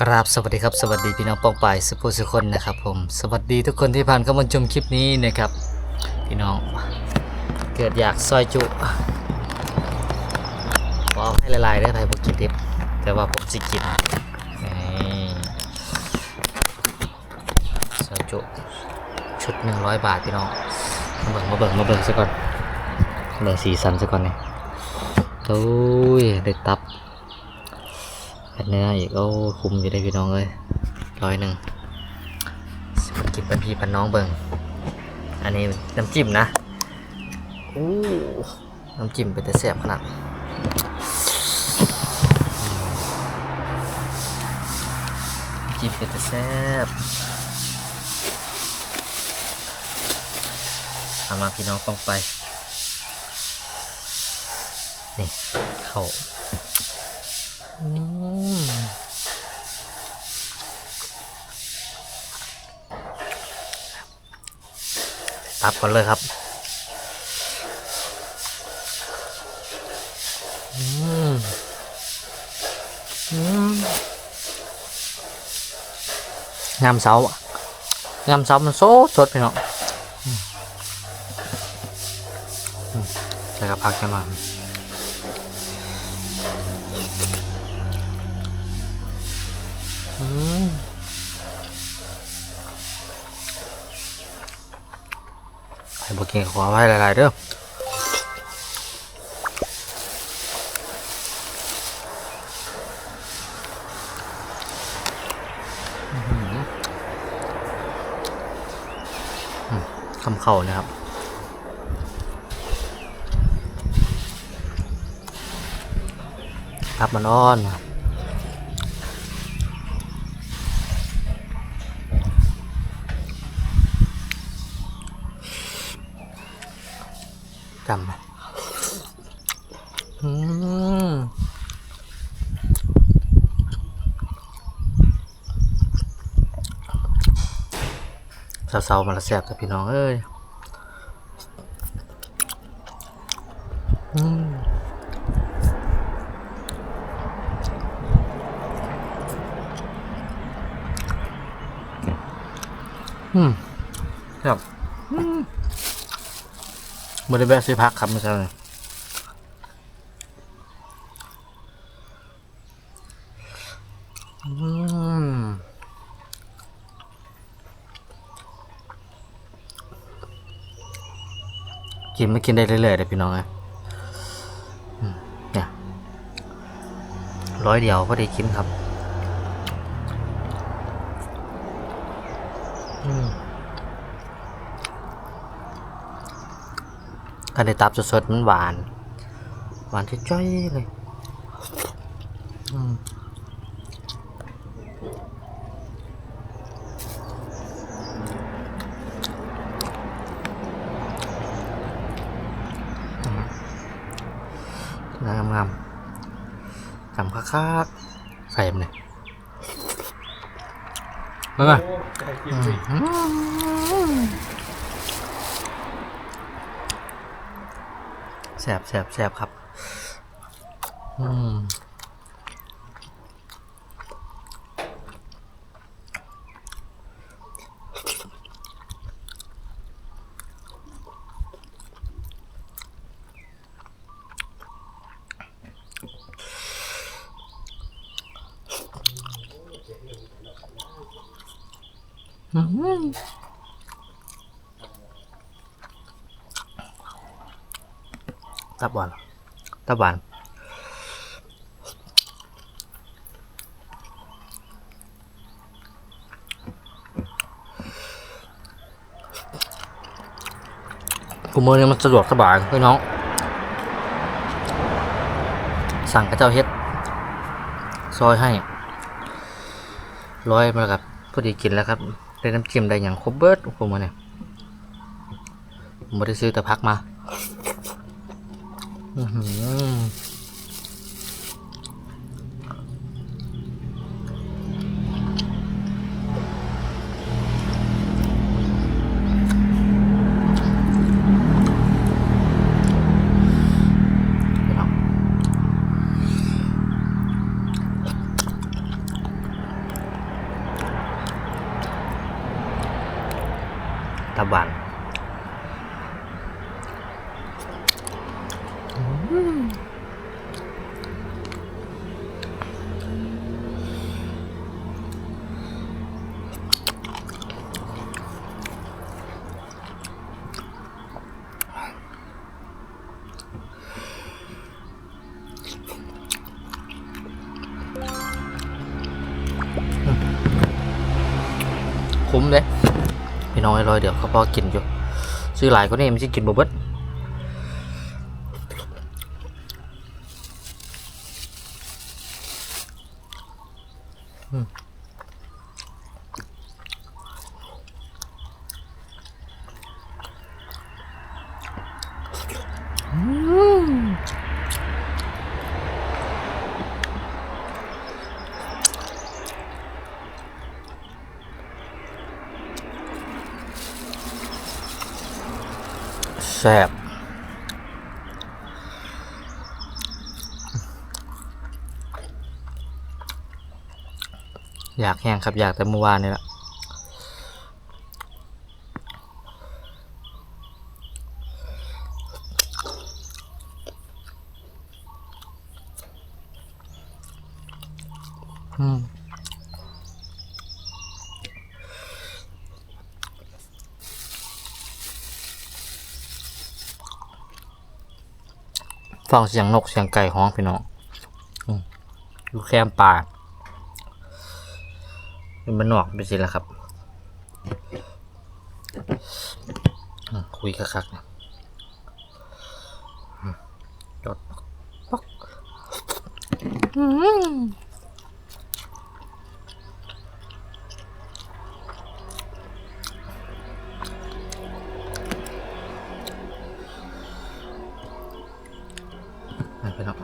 ครับสวัสดีครับสวัสดีพี่น้องปองปายสุภูสุคนนะครับผมสวัสดีทุกคนที่ผ่านเข้ามาชมคลิปนี้นะครับ พี่น้องเกิดอยากซอยจุขอให้ละลายได้ไทยบุกินทิพแต่ว่าผมสิกินซอยจุชุด100บาทพี่น้องมาเบิ่งมาเบิ่งมาเบิ่งซะก่อนเบิ่งสีสันซะก่อนเนี่ยโอ้ยได้ตับ แผ่นเนื้ออีกโอ้คุมอยู่ได้พี่น้องเลยร้อยหนึ่งสิบกินเป็นพี่พันน้องเบิงอันนี้น้ำจิ้มนะอู้น้ำจิ้มเป็นแต่แซ่บขนาดจิ้มเป็นแต่แซ่บเอามาพี่น้องต้องไป นี่ เขาอื ตับก่อนเลยครับอืมอืมงามเสาอะงามเสามันโซดสดพี่น้องอืมอืมแล้วก็พักกันมาอื บกกินขอไว้หลายๆเด้ออื้อหืออืมคำเข่านะครับครับมันอ้อนครับ จำไหมอืมเศร้าๆมันละแสบแต่พี่น้องเอ้ยอืมอืมครับ บริเวณซื้อพักครับไม่ใช่เลยกินไม่กินได้เรื่อยๆเลยพี่น้องไงเนี่ยร้อยเดียวพอดีกินครับ ถ้าได้ตับสดๆมันหวาน หวานจ้อยๆเลยอืมงามงามๆจำคักๆใส่มันเลยมาก่อน แสบแสบแสบครับ อืมอืม ตับหวานตับหวานกูมือเนี่ยมันสะดวกสบายพี่น้อง สั่งกระเจ้าเฮ็ด ซอยให้ ร้อยมาครับพอดีกินแล้วครับ ได้น้ำจิ้มได้อย่างครบเบิร์ดผมมาเนี่ยผมไม่ได้ซื้อแต่พักมา อือหือพี่น้อง อ ตับหวาน คุ้มเลยพี่น้องไอ้ร้อยเดี๋ยวเขาพอกินอยู่ซื้อหลายก็นี่มันจะกินบ่เบิด แซ่บอยากแห้งครับ อยากแต่เมื่อวานนี่แหละ ฟังเสียงนกเสียงไก่ฮ้องพี่น้องอยู่แคมป่าเป็นมันนอกไปสิละครับ คุยคักๆนะอืมจดป๊อกอืมอะพี่น้อง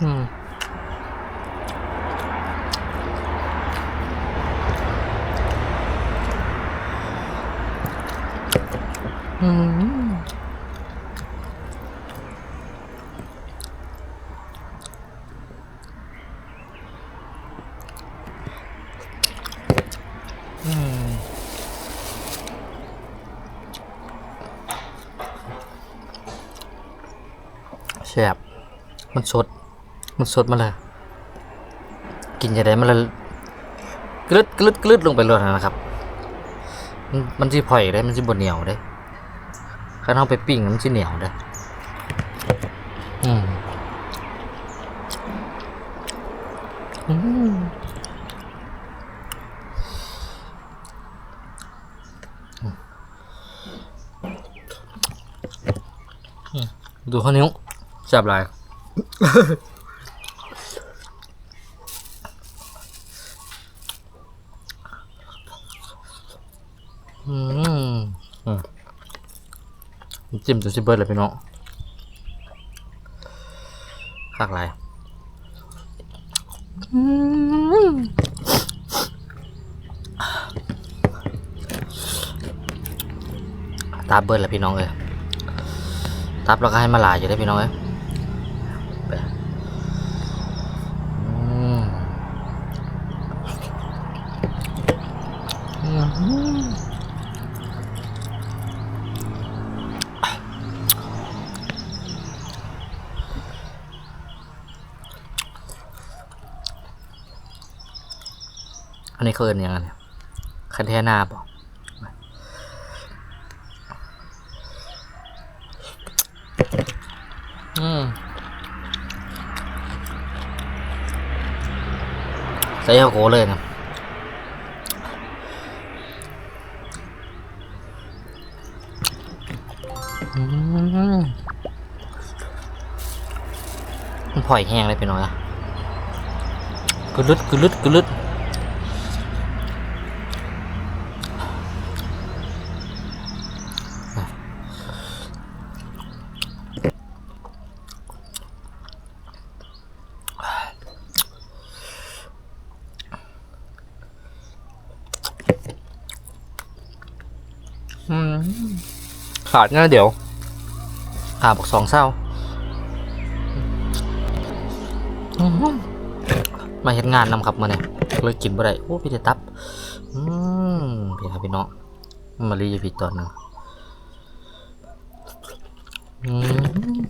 อืมอืมอืม แซ่บมันสด มันสดมาเลย กินจะได้มันเลยกลึดกลึดกลึดลงไปเลยนะครับ มันมันจะผ่อยได้ มันจะบดเหนียวได้ ข้าเอาไปปิ้งมันจะเหนียวเด้ออืมอืมดูข้าวเหนียวแซ่บหลาย อืมอืมน้ำ จิ้มตัวชิเบิร์ดเลยพี่น้องคักไรอืมตาเบิร์ดเลยพี่น้องเลยตับแล้วก็ให้มาหลายอยู่ได้อพี่น้องเอ้ย อันนี้เขาเอินยังไงนี่ยคันเทนาบอกอืมใส่เฮาโกเลยนะมันผ่อยแห้งเลยไปหน่อยอะกระลึดกระลึดกระลึด ขาดงั้นเดี๋ยวขาบอกสองเศร้ามาเห็นงานนำครับมาเนี่ยเลยกินบ่ได้โอ้พี่ได้ตับอืมพี่ครับพี่น้องมารีอยู่พี่ตอนหนึงอืม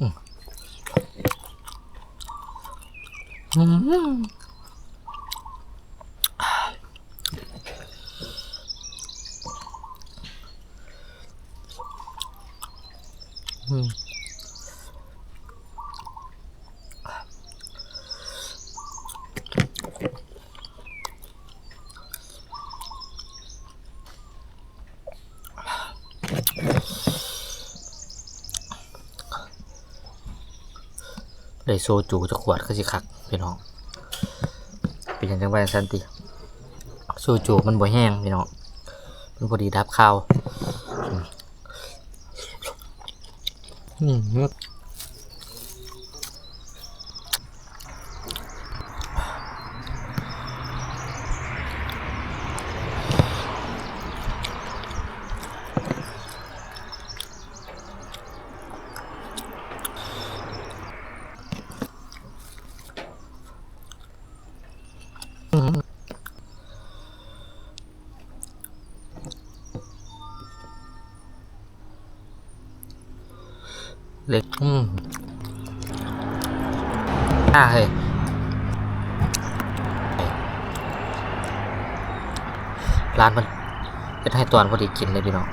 อืมอืมอืม ได้โซจูจะขวดก็สิคักพี่น้องเป็นอย่างจังไวสันติโซจูมันบ่แห้งพี่น้องมันพอดีดับข้าวอืม อืมเล็ก อืมอ่าเฮ้ยร้านมันเป็นให้ตอนพอดีกินเลยพี่น้อง